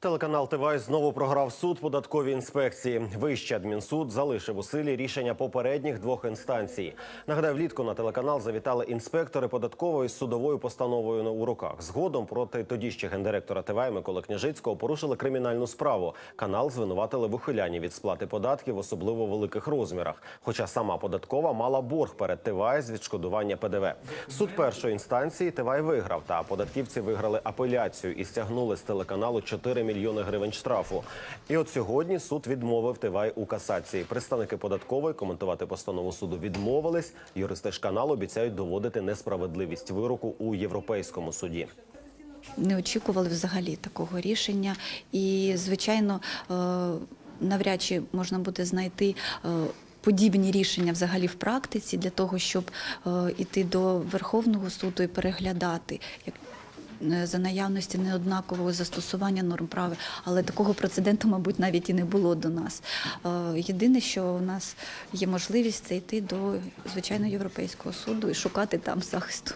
Телеканал ТВАЙ знову програв суд податковій інспекції. Вищий адмінсуд залишив у силі рішення попередніх двох інстанцій. Нагадаю, влітку на телеканал завітали інспектори податкової з судовою постановою у руках. Згодом проти тоді ще гендиректора ТВАЙ Миколи Княжицького порушили кримінальну справу. Канал звинуватили в ухилянні від сплати податків, в особливо великих розмірах. Хоча сама податкова мала борг перед ТВАЙ з відшкодування ПДВ. Суд першої інстанції ТВАЙ виграв, та податківці виграли апеляцію і стягнули з телеканалу 4 мільйони гривень штрафу. І от сьогодні суд відмовив ТВАЙ у касації. Представники податкової коментувати постанову суду відмовились. Юристи ж каналу обіцяють доводити несправедливість вироку у європейському суді. не очікували взагалі такого рішення. І, звичайно, е, навряд чи можна буде знайти. е, Подібні рішення взагалі в практиці для того, щоб е, іти до Верховного суду і переглядати за наявності неоднакового застосування норм права, але такого прецеденту, мабуть, навіть і не було до нас. Е, Єдине, що у нас є можливість це йти до звичайно європейського суду і шукати там захисту.